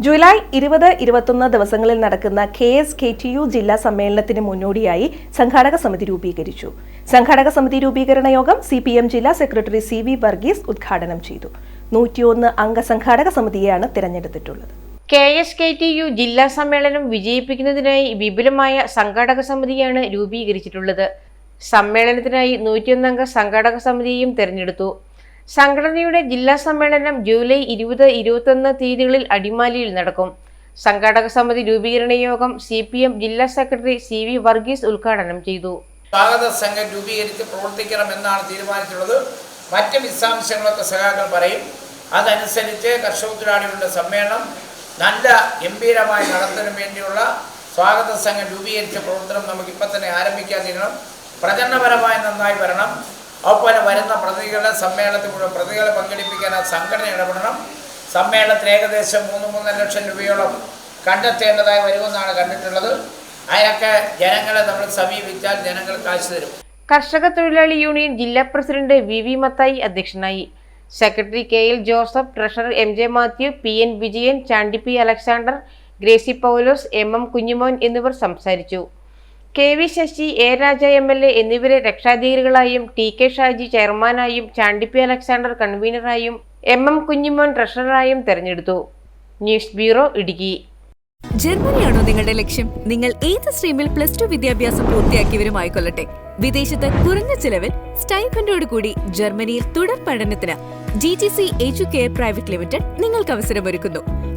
July ഇരുപത് ഇരുപത്തൊന്ന് ദിവസങ്ങളിൽ നടക്കുന്ന K S K T U ജില്ലാ സമ്മേളനത്തിന് മുന്നോടിയായി സംഘാടക സമിതി രൂപീകരിച്ചു. സംഘാടക സമിതി രൂപീകരണ യോഗം സി പി എം ജില്ലാ സെക്രട്ടറി സി വി വർഗീസ് ഉദ്ഘാടനം ചെയ്തു. നൂറ്റിയൊന്ന് അംഗ സംഘാടക സമിതിയെയാണ് തിരഞ്ഞെടുത്തിട്ടുള്ളത്. K S K T U ജില്ലാ സമ്മേളനം വിജയിപ്പിക്കുന്നതിനായി വിപുലമായ സംഘാടക സമിതിയാണ് രൂപീകരിച്ചിട്ടുള്ളത്. സമ്മേളനത്തിനായി നൂറ്റിയൊന്നംഗ സംഘാടക സമിതിയും തെരഞ്ഞെടുത്തു. സംഘടനയുടെ ജില്ലാ സമ്മേളനം ജൂലൈ ഇരുപത് ഇരുപത്തൊന്ന് തീയതികളിൽ അടിമാലിയിൽ നടക്കും. സംഘാടക സമിതി രൂപീകരണ യോഗം സി പി എം ജില്ലാ സെക്രട്ടറി സി വി വർഗീസ് ഉദ്ഘാടനം ചെയ്തു. സ്വാഗത സംഘം രൂപീകരിച്ച് പ്രവർത്തിക്കണം എന്നാണ് തീരുമാനിച്ചുള്ളത് മറ്റ് വിശദാംശങ്ങളൊക്കെ സഖാക്കൾ പറയും. അതനുസരിച്ച് കർഷക തൊഴിലാളികളുടെ സമ്മേളനം നല്ല ഗംഭീരമായി നടത്തുന്നതിന് വേണ്ടിയുള്ള സ്വാഗത സംഘം രൂപീകരിച്ച പ്രവർത്തനം നമുക്ക് ഇപ്പം തന്നെ ആരംഭിക്കാൻ പ്രചരണപരമായി നന്നായി വരണം. അതുപോലെ വരുന്ന പ്രതികളെ സമ്മേളനത്തിൽ മുഴുവൻ പ്രതികളെ പങ്കെടുപ്പിക്കാൻ ആ സംഘടന ഇടപെടണം. സമ്മേളനത്തിൽ ഏകദേശം മൂന്ന് മൂന്നര ലക്ഷം രൂപയോളം കണ്ടെത്തേണ്ടതായി വരുമെന്നാണ് കണ്ടിട്ടുള്ളത്. അതിനൊക്കെ ജനങ്ങളെ നമ്മൾ സമീപിച്ചാൽ ജനങ്ങൾ കാശ് തരും. കർഷക തൊഴിലാളി യൂണിയൻ ജില്ലാ പ്രസിഡന്റ് വി വി മത്തായി അധ്യക്ഷനായി. Secretary K L Joseph treasurer M J Mathew P N Vijayan Chandy P Alexander Gracy Paulose M M Kunjumon എന്നിവർ സംസാരിച്ചു. K V Sasi A Raja M L A എന്നിവരെ രക്ഷാധികാരികളായും T K Shaji ചെയർമാനായും ചാണ്ടിപ്പി അലക്സാണ്ടർ കൺവീനറായും M M Kunjimon ട്രഷററായും തെരഞ്ഞെടുത്തു. News bureau Idukki. ജർമ്മനിയാണോ നിങ്ങളുടെ ലക്ഷ്യം? നിങ്ങൾ ഏത് സ്ട്രീമിൽ പ്ലസ് ടു വിദ്യാഭ്യാസം പൂർത്തിയാക്കിയവരുമായിക്കൊള്ളട്ടെ വിദേശത്ത് കുറഞ്ഞ ചിലവിൽ സ്റ്റൈഫൻഡോട് കൂടി ജർമ്മനിയിൽ തുടർ പഠനത്തിന്. G T C educare private limited നിങ്ങൾക്ക് അവസരമൊരുക്കുന്നു.